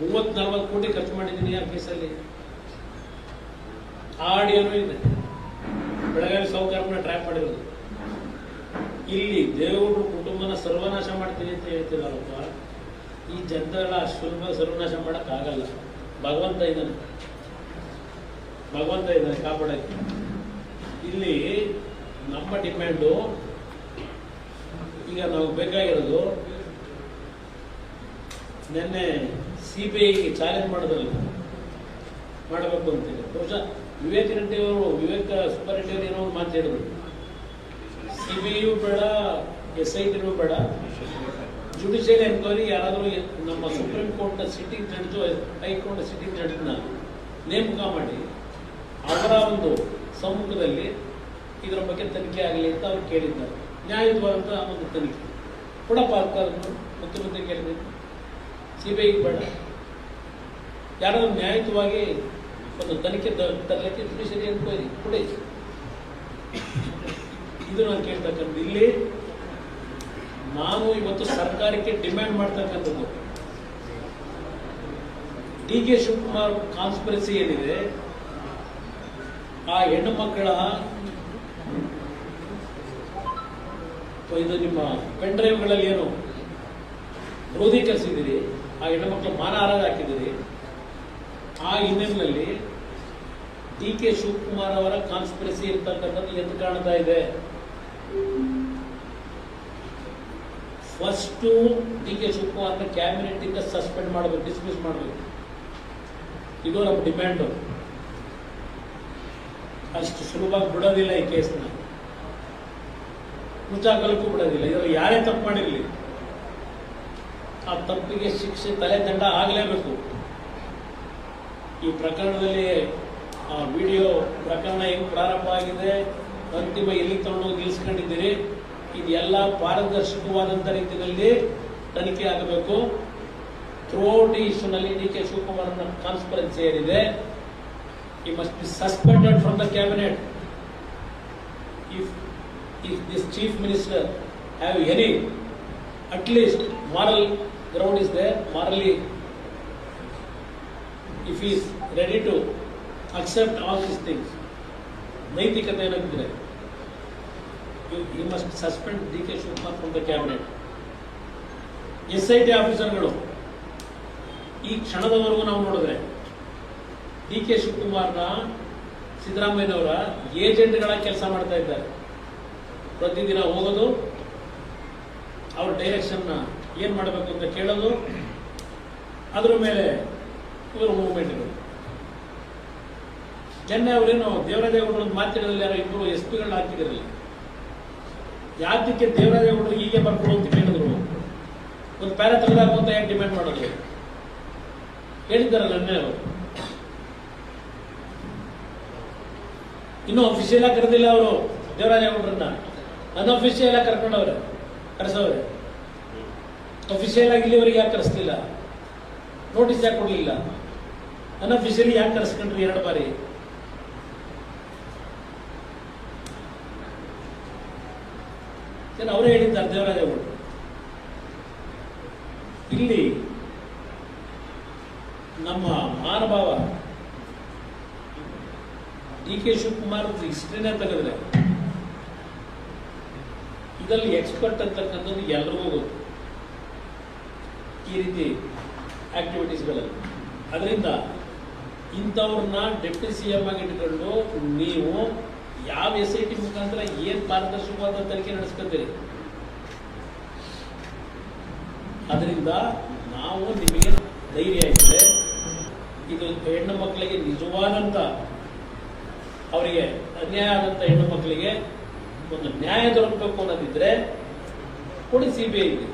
ಮೂವತ್ ನಲ್ವತ್ತು ಕೋಟಿ ಖರ್ಚು ಮಾಡಿದ್ದೀನಿ ಆ ಕೇಸಲ್ಲಿ. ಆ ಆಡಿಯೋನೂ ಇದೆ. ಬೆಳಗಾವಿ ಸಾಹುಕಾರನ ಟ್ರ್ಯಾಪ್ ಮಾಡಿರೋದು. ಇಲ್ಲಿ ದೇವರು ಕುಟುಂಬನ ಸರ್ವನಾಶ ಮಾಡ್ತೀನಿ ಅಂತ ಹೇಳ್ತಿದ್ದಾರಪ್ಪ ಈ ಜನರೆಲ್ಲ ಸುಲಭ ಸರ್ವನಾಶ ಮಾಡೋಕ್ಕಾಗಲ್ಲ. ಭಗವಂತ ಇದ್ದಾನೆ. ಭಗವಂತ ಇದ್ದಾನೆ, ಕಾಪಾಡಕ್ಕೆ. ಇಲ್ಲಿ ನಮ್ಮ ಡಿಮ್ಯಾಂಡು ಈಗ ನಾವು ಬೇಕಾಗಿರೋದು, ನಿನ್ನೆ ಸಿ ಬಿ ಐಗೆ ಚಾಲೆಂಜ್ ಮಾಡಿದ್ರಲ್ಲ ಮಾಡಬೇಕು ಅಂತೇಳಿ ಬಹುಶಃ ವಿವೇಕ್ ರೆಡ್ಡಿ ಅವರು, ವಿವೇಕ್ ಸುಬ್ಬ ಏನೋ ಒಂದು ಮಾತು ಹೇಳಿದ್ರು. ಸಿ ಬಿ ಐಯು ಬೇಡ ಎಸ್ ಐ ಟಿನೂ ಬೇಡ. ಜುಡಿಷಿಯಲ್ ಎನ್ಕ್ವೈರಿ ಯಾರಾದರೂ ನಮ್ಮ ಸುಪ್ರೀಂ ಕೋರ್ಟ್ನ ಸಿಟ್ಟಿಂಗ್ ಜಡ್ಜು ಹೈಕೋರ್ಟ್ನ ಸಿಟ್ಟಿಂಗ್ ಜಡ್ಜ್ನ ನೇಮಕ ಮಾಡಿ, ಅವರ ಒಂದು ಸಮ್ಮುಖದಲ್ಲಿ ಇದರ ಬಗ್ಗೆ ತನಿಖೆ ಆಗಲಿ ಅಂತ ಅವ್ರು ಕೇಳಿದ್ದಾರೆ. ನ್ಯಾಯಯುತವಾದಂಥ ಒಂದು ತನಿಖೆ. ಕೂಡ ಅಂತ ಮುಖ್ಯಮಂತ್ರಿ ಕೇಳಿದ್ರು ಸಿ ಬಿ ಬೇಡ. ಯಾರೋ ನ್ಯಾಯಯುತವಾಗಿ ಒಂದು ತನಿಖೆ ತರಲಿಕ್ಕೆ ಜುಡಿಷಿಯರಿ ಎನ್ಕ್ವೈರಿ ಕೊಡಿ? ಇದು ನಾನು ಕೇಳ್ತಕ್ಕಂಥದ್ದು. ಇಲ್ಲಿ ನಾನು ಇವತ್ತು ಸರ್ಕಾರಕ್ಕೆ ಡಿಮ್ಯಾಂಡ್ ಮಾಡ್ತಕ್ಕಂಥದ್ದು. ಡಿ ಕೆ ಶಿವಕುಮಾರ್ ಕಾನ್ಸ್ಪಿರಸಿ ಏನಿದೆ, ಆ ಹೆಣ್ಣು ಮಕ್ಕಳ ಇದು ನಿಮ್ಮ ಪೆನ್ ಡ್ರೈವ್ಗಳಲ್ಲಿ ಏನು? ಕ್ರೋಧೀಕರಿಸಿದಿರಿ ಆ ಹೆಣ್ಣು ಮಾನ ಮಾನಹಾರ ಹಾಕಿದ್ದೀರಿ. ಆ ಹಿನ್ನೆಲೆಯಲ್ಲಿ ಡಿ ಕೆ ಶಿವಕುಮಾರ್ ಅವರ ಕಾನ್ಸ್ಪಿರಸಿ ಇರ್ತಕ್ಕಂಥದ್ದು ಎದ್ದು ಕಾಣ್ತಾ ಇದೆ. ಫಸ್ಟು ಡಿ ಕೆ ಶಿವಕುಮಾರ್ನ ಕ್ಯಾಬಿನೆಟ್ ಇಂದ ಸಸ್ಪೆಂಡ್ ಮಾಡಬೇಕು ಡಿಸ್ಮಿಸ್ ಮಾಡಬೇಕು. ಇದು ನಮ್ಮ ಡಿಮ್ಯಾಂಡು ಅಷ್ಟು ಸುಲಭವಾಗಿ ಬಿಡೋದಿಲ್ಲ ಈ ಕೇಸ್ನ ಮುಚ್ಚಾಕಲಕ್ಕೂ ಬಿಡೋದಿಲ್ಲ. ಇದರಲ್ಲಿ ಯಾರೇ ತಪ್ಪು ಮಾಡಿರಲಿ. ಆ ತಪ್ಪಿಗೆ ಶಿಕ್ಷೆ ತಲೆ ದಂಡ ಆಗಲೇಬೇಕು. ಈ ಪ್ರಕರಣದಲ್ಲಿ ಆ ವಿಡಿಯೋ ಪ್ರಕರಣ ಹೆಂಗ್ ಪ್ರಾರಂಭ ಆಗಿದೆ. ಅಂತಿಮ ಎಲ್ಲಿ ತಗೊಂಡೋಗಿ ನಿಲ್ಸ್ಕೊಂಡಿದ್ದೀರಿ? ಇದೆಲ್ಲ ಪಾರದರ್ಶಕವಾದಂಥ ರೀತಿಯಲ್ಲಿ ತನಿಖೆ ಆಗಬೇಕು. ಥ್ರೂಔಟ್ ಈ ಇಶ್ಯೂನಲ್ಲಿ ಡಿ ಕೆ ಶಿವಕುಮಾರ್ ಕಾನ್ಸ್ಪರೆನ್ಸಿ ಏನಿದೆ? He must be suspended from the cabinet if if this chief minister have any at least moral is there, morally, if he is ready to accept all these things, ನೈತಿಕತೆ ಏನಾಗಿದ್ರೆ you must suspend D K Shivakumar from the cabinet S I T ಆಫೀಸರ್ಗಳು ಈ ಕ್ಷಣದವರೆಗೂ ನಾವು ನೋಡಿದ್ರೆ D K ಶಿವಕುಮಾರ್ನ ಸಿದ್ದರಾಮಯ್ಯನವರ ಏಜೆಂಟ್ಗಳ ಕೆಲಸ ಮಾಡ್ತಾ ಇದ್ದಾರೆ. ಪ್ರತಿದಿನ ಹೋಗೋದು ಅವ್ರ ಡೈರೆಕ್ಷನ್ನ ಏನು ಮಾಡಬೇಕು ಅಂತ ಕೇಳೋದು, ಅದರ ಮೇಲೆ ಇವರು ಮೂವ್ಮೆಂಟ್ಗಳು ನಿನ್ನೆ ಅವರೇನು ದೇವರಾಜೇಗೌಡರು ಮಾತಿನಲ್ಲಿ ಯಾರೋ ಇಬ್ಬರು ಎಸ್ ಪಿಗಳನ್ನ ಹಾಕಿದಿರಲಿಲ್ಲ ಯಾತಕ್ಕೆ ದೇವರಾಜೇಗೌಡರು ಹೀಗೆ ಬರ್ಕೊಡು ಅಂತ ಕೇಳಿದ್ರು. ಒಂದು ಪ್ಯಾರ ತೆಗೆದಾಕು ಅಂತ ಯಾಕೆ ಡಿಮ್ಯಾಂಡ್ ಮಾಡೋದು? ಹೇಳಿದ್ದಾರಲ್ಲ ನಿನ್ನೆ ಅವರು. ಇನ್ನೂ ಅಫಿಷಿಯಲ್ ಆಗಿ ಕರೆದಿಲ್ಲ ಅವರು ದೇವರಾಜೇಗೌಡರನ್ನ. ಅನ್ಅಫಿಷಿಯಲ್ ಆಗಿ ಕರ್ಕೊಂಡವ್ರೆ, ಕರೆಸವ್ರೆ. ಅಫಿಷಿಯಲ್ ಆಗಿ ಇಲ್ಲಿವರೆಗೆ ಯಾಕೆ ಕರೆಸ್ತಿಲ್ಲ ನೋಟಿಸ್ ಯಾಕೆ ಕೊಡಲಿಲ್ಲ? ಅನ್ಅಫಿಷಿಯಲಿ ಯಾಕೆ ಕರೆಸ್ಕೊಂಡ್ರಿ ಎರಡು ಬಾರಿ? ಅವರೇ ಹೇಳಿದ್ದಾರೆ ದೇವರಾಜೇಗೌಡರು ಇಲ್ಲಿ ನಮ್ಮ ಮಹಾನುಭಾವ ಡಿ ಕೆ ಶಿವಕುಮಾರ್ ಹಿಸ್ಟ್ರಿನೇ ತೆಗೆದ್ರೆ ಇದರಲ್ಲಿ ಎಕ್ಸ್ಪರ್ಟ್ ಅಂತಕ್ಕಂಥದ್ದು ಎಲ್ರಿಗೂ ಗೊತ್ತು. ಈ ರೀತಿ ಆಕ್ಟಿವಿಟೀಸ್ಗಳಲ್ಲಿ ಅದರಿಂದ ಇಂಥವ್ರನ್ನ ಡೆಪ್ಟಿ ಸಿ ಎಂ ಆಗಿ ಇಟ್ಕೊಂಡು ನೀವು ಯಾವ ಎಸ್ ಐ ಟಿ ಮುಖಾಂತರ ಏನು ಪಾರದರ್ಶಕವಾದ ತನಿಖೆ ನಡೆಸ್ಕೊತೀರಿ? ಅದರಿಂದ ನಾವು ನಿಮಗೆ ಧೈರ್ಯ ಆಗಿದೆ ಇದು ಹೆಣ್ಣು ಮಕ್ಕಳಿಗೆ ನಿಜವಾದಂಥ ಅವರಿಗೆ ಅನ್ಯಾಯ ಆದಂಥ ಹೆಣ್ಣು ಮಕ್ಕಳಿಗೆ ಒಂದು ನ್ಯಾಯ ದೊರಕಬೇಕು ಅನ್ನೋದಿದ್ರೆ ಕೊಡಿ ಸಿ ಬಿ ಐಗೆ